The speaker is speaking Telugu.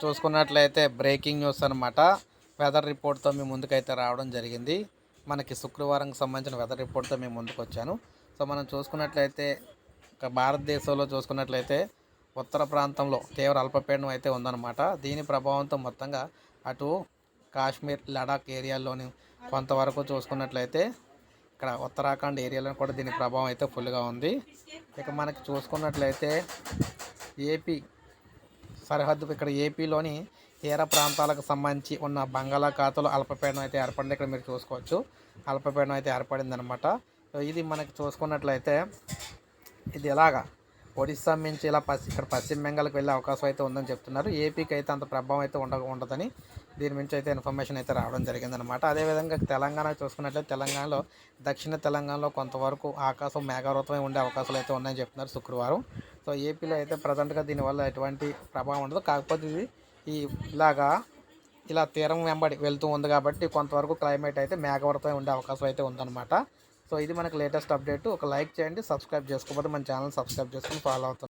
చూసుకున్నట్లయితే బ్రేకింగ్ న్యూస్ అనమాట వెదర్ రిపోర్ట్తో మీ ముందుకైతే రావడం జరిగింది. మనకి శుక్రవారంకి సంబంధించిన వెదర్ రిపోర్ట్తో మేము ముందుకు వచ్చాను సో మనం చూసుకున్నట్లయితే భారతదేశంలో చూసుకున్నట్లయితే ఉత్తర ప్రాంతంలో తీవ్ర అల్పపీడనం అయితే ఉందన్నమాట. దీని ప్రభావంతో మొత్తంగా అటు కాశ్మీర్ లడాక్ ఏరియాల్లోని కొంతవరకు చూసుకున్నట్లయితే ఇక్కడ ఉత్తరాఖండ్ ఏరియాలో కూడా దీని ప్రభావం అయితే ఫుల్గా ఉంది. ఇక మనకి చూసుకున్నట్లయితే ఏపీ సరిహద్దు ఇక్కడ ఏపీలోని తీర ప్రాంతాలకు సంబంధించి ఉన్న బంగాళాఖాతంలో అల్పపీడనం అయితే ఏర్పడింది. ఇక్కడ మీరు చూసుకోవచ్చు. అల్పపీడనం అయితే ఏర్పడింది అనమాట ఇది మనకి చూసుకున్నట్లయితే ఇది ఎలాగా? ఒడిస్సా నుంచి ఇలా పశ్చి ఇక్కడ పశ్చిమ బెంగాల్కి వెళ్ళే అవకాశం అయితే ఉందని చెప్తున్నారు. ఏపీకి అయితే అంత ప్రభావం అయితే ఉండక ఉండదని దీని నుంచి అయితే ఇన్ఫర్మేషన్ అయితే రావడం జరిగిందనమాట అదేవిధంగా తెలంగాణ చూసుకున్నట్లయితే తెలంగాణలో దక్షిణ తెలంగాణలో కొంతవరకు ఆకాశం మేఘావృతమై ఉండే అవకాశాలు అయితే ఉన్నాయని చెప్తున్నారు శుక్రవారం. సో ఏపీలో అయితే ప్రజెంట్గా దీనివల్ల ఎటువంటి ప్రభావం ఉండదు. కాకపోతే ఇది ఈ ఇలాగా ఇలా తీరం వెంబడి వెళ్తూ ఉంది కాబట్టి కొంతవరకు క్లైమేట్ అయితే మేఘవరతో ఉండే అవకాశం అయితే ఉందన్నమాట. సో ఇది మనకు లేటెస్ట్ అప్డేట్. ఒక లైక్ చేయండి సబ్స్క్రైబ్ చేసుకోకపోతే మన ఛానల్ సబ్స్క్రైబ్ చేసుకుని ఫాలో అవుతుంది